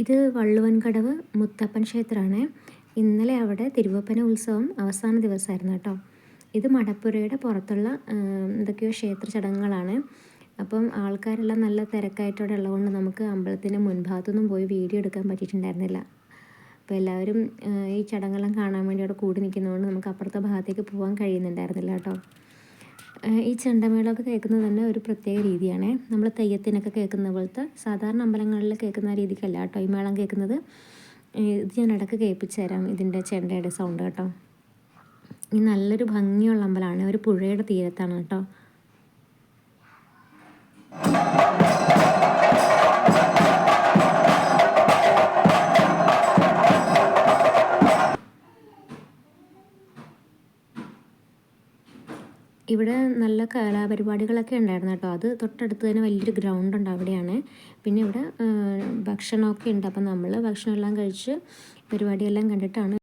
ഇത് വള്ളുവൻകടവ് മുത്തപ്പൻ ക്ഷേത്രമാണ്. ഇന്നലെ അവിടെ തിരുവപ്പന ഉത്സവം അവസാന ദിവസമായിരുന്നു കേട്ടോ. ഇത് മടപ്പുരയുടെ പുറത്തുള്ള എന്തൊക്കെയോ ക്ഷേത്ര ചടങ്ങുകളാണ്. അപ്പം ആൾക്കാരെല്ലാം നല്ല തിരക്കായിട്ടോടെ ഉള്ളതുകൊണ്ട് നമുക്ക് അമ്പലത്തിന്റെ മുൻഭാഗത്തൊന്നും പോയി വീഡിയോ എടുക്കാൻ പറ്റിയിട്ടുണ്ടായിരുന്നില്ല. അപ്പോൾ എല്ലാവരും ഈ ചടങ്ങെല്ലാം കാണാൻ വേണ്ടി അവിടെ കൂടി നിൽക്കുന്നതുകൊണ്ട് നമുക്ക് അപ്പുറത്തെ ഭാഗത്തേക്ക് പോകാൻ കഴിയുന്നുണ്ടായിരുന്നില്ല കേട്ടോ. ഈ ചെണ്ടമേളമൊക്കെ കേൾക്കുന്നത് തന്നെ ഒരു പ്രത്യേക രീതിയാണ്. നമ്മൾ തെയ്യത്തിനൊക്കെ കേൾക്കുന്ന പോലത്തെ സാധാരണ അമ്പലങ്ങളിൽ കേൾക്കുന്ന രീതിക്കല്ല കേട്ടോ ഈ മേളം കേൾക്കുന്നത്. ഇത് ഞാൻ ഇടയ്ക്ക് കേൾപ്പിച്ചു തരാം ഇതിന്റെ ചെണ്ടയുടെ സൗണ്ട് കേട്ടോ. ഈ നല്ലൊരു ഭംഗിയുള്ള അമ്പലമാണ്. ഒരു പുഴയുടെ തീരത്താണ് കേട്ടോ. ഇവിടെ നല്ല കലാപരിപാടികളൊക്കെ ഉണ്ടായിരുന്നു കേട്ടോ. അത് തൊട്ടടുത്ത് തന്നെ വലിയൊരു ഗ്രൗണ്ട് ഉണ്ട് അവിടെയാണ്. പിന്നെ ഇവിടെ ഭക്ഷണമൊക്കെ ഉണ്ട്. അപ്പം നമ്മൾ ഭക്ഷണമെല്ലാം കഴിച്ച് പരിപാടിയെല്ലാം കണ്ടിട്ടാണ്